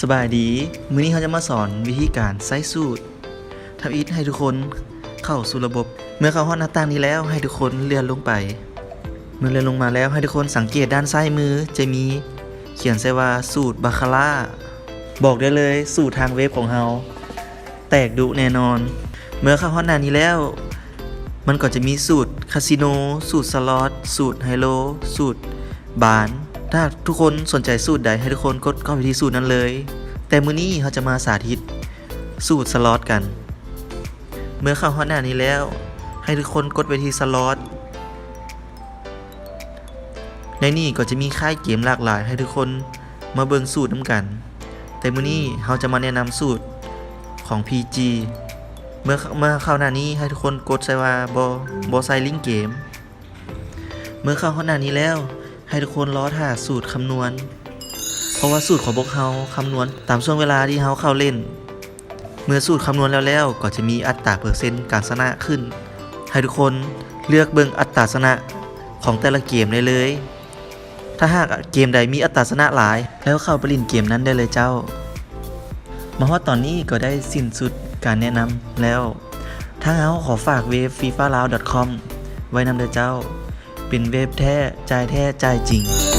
สบายดี มื้อนี้เขาจะมาสอนวิธีการใส่สูตรทำอีทให้ทุกคนเข้าสู่ระบบ เมื่อเข้าห้องหน้าต่างนี้แล้วให้ทุกคนเลื่อนลงไป เมื่อเลื่อนลงมาแล้วให้ทุกคนสังเกตด้านซ้ายมือจะมีเขียนใส่ว่าสูตรบาคาร่า บอกได้เลยสูตรทางเว็บของเราแตกดุแน่นอน เมื่อเข้าห้องหน้านี้แล้ว มันก็จะมีสูตรคาสิโน สูตรสล็อต สูตรไฮโล สูตรบาน ถ้าทุกคนสนใจสูตรใดให้ทุกคนกดเข้าไปที่สูตรนั้นเลย แต่มื้อนี้เขาจะมาสาธิต สูตรสล็อตกัน เมื่อเข้าฮอตหน้านี้แล้ว ให้ทุกคนกดไปที่สล็อตในนี้ก็จะมีค่ายเกมหลากหลาย ให้ทุกคนมาเบิ่งสูตรน้ำกัน แต่มื้อนี้เราจะมาแนะนำสูตรของ PG เมื่อเมื่อเข้าหน้านี้ให้ทุกคนกดใส่ว่าบอบอไซลิงเกม เมื่อเข้าหน้านี้แล้ว ให้ทุกคนรอท่าสูตรคำนวณ เพราะว่าสูตรของพวกเราคำนวณตามช่วงเวลาที่เราเข้าเล่น เมื่อสูตรคำนวณแล้วแล้วก็จะมีอัตราเปอร์เซ็นต์การชนะขึ้น ให้ทุกคนเลือกเบิ่งอัตราชนะของแต่ละเกมได้เลย ถ้าหากเกมใดมีอัตราชนะหลาย แล้วเข้าไปเล่นเกมนั้นได้เลยเจ้า มาฮอดตอนนี้ก็ได้สิ้นสุดการแนะนำแล้วทางเราขอฝากเว็บ fifa lao com ไว้นำเด้อเจ้า เป็นเว็บแท้ใจแท้ใจจริง